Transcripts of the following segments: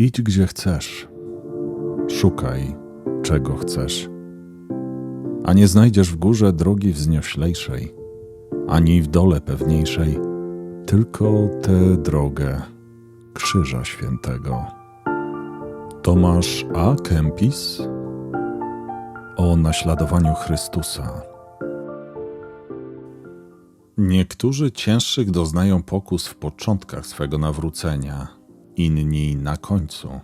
Idź gdzie chcesz, szukaj czego chcesz, a nie znajdziesz w górze drogi wznioślejszej, ani w dole pewniejszej, tylko tę drogę Krzyża Świętego. Tomasz A. Kempis o naśladowaniu Chrystusa. Niektórzy cięższych doznają pokus w początkach swego nawrócenia, inni na końcu.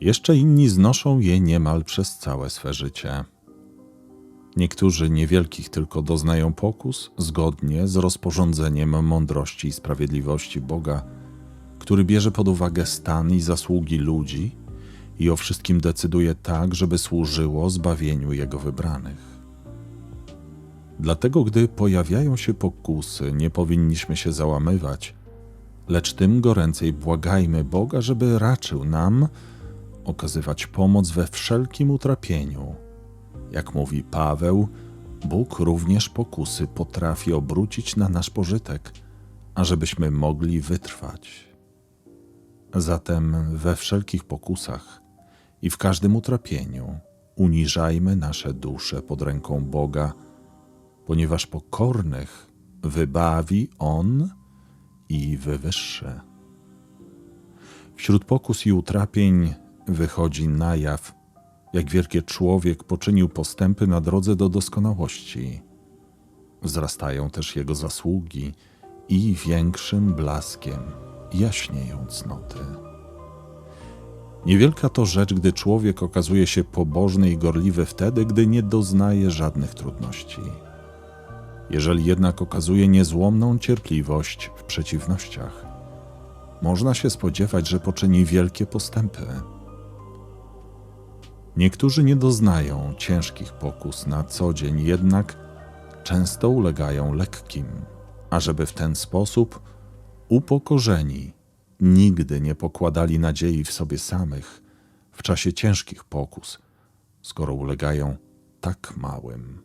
Jeszcze inni znoszą je niemal przez całe swe życie. Niektórzy niewielkich tylko doznają pokus zgodnie z rozporządzeniem mądrości i sprawiedliwości Boga, który bierze pod uwagę stan i zasługi ludzi i o wszystkim decyduje tak, żeby służyło zbawieniu Jego wybranych. Dlatego, gdy pojawiają się pokusy, nie powinniśmy się załamywać, lecz tym goręcej błagajmy Boga, żeby raczył nam okazywać pomoc we wszelkim utrapieniu. Jak mówi Paweł, Bóg również pokusy potrafi obrócić na nasz pożytek, ażebyśmy mogli wytrwać. Zatem we wszelkich pokusach i w każdym utrapieniu uniżajmy nasze dusze pod ręką Boga, ponieważ pokornych wybawi On i wywyższy. Wśród pokus i utrapień wychodzi na jaw, jak wielki człowiek poczynił postępy na drodze do doskonałości. Wzrastają też jego zasługi i większym blaskiem jaśnieją cnoty. Niewielka to rzecz, gdy człowiek okazuje się pobożny i gorliwy wtedy, gdy nie doznaje żadnych trudności. Jeżeli jednak okazuje niezłomną cierpliwość w przeciwnościach, można się spodziewać, że poczyni wielkie postępy. Niektórzy nie doznają ciężkich pokus na co dzień, jednak często ulegają lekkim, ażeby w ten sposób upokorzeni nigdy nie pokładali nadziei w sobie samych w czasie ciężkich pokus, skoro ulegają tak małym.